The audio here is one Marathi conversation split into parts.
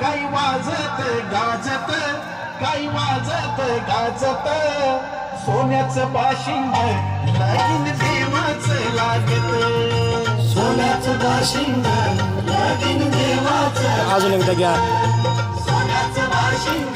काही वाजत गाजत काही वाजत गाजत. सोन्याचं बाशिंग लगीन देवाचं लागत. सोन्याचं बाशिंग लगीन देवाचं अजून एकदा घ्या. सोन्याचं बाशिंग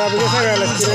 খারাপ হয়ে গেছে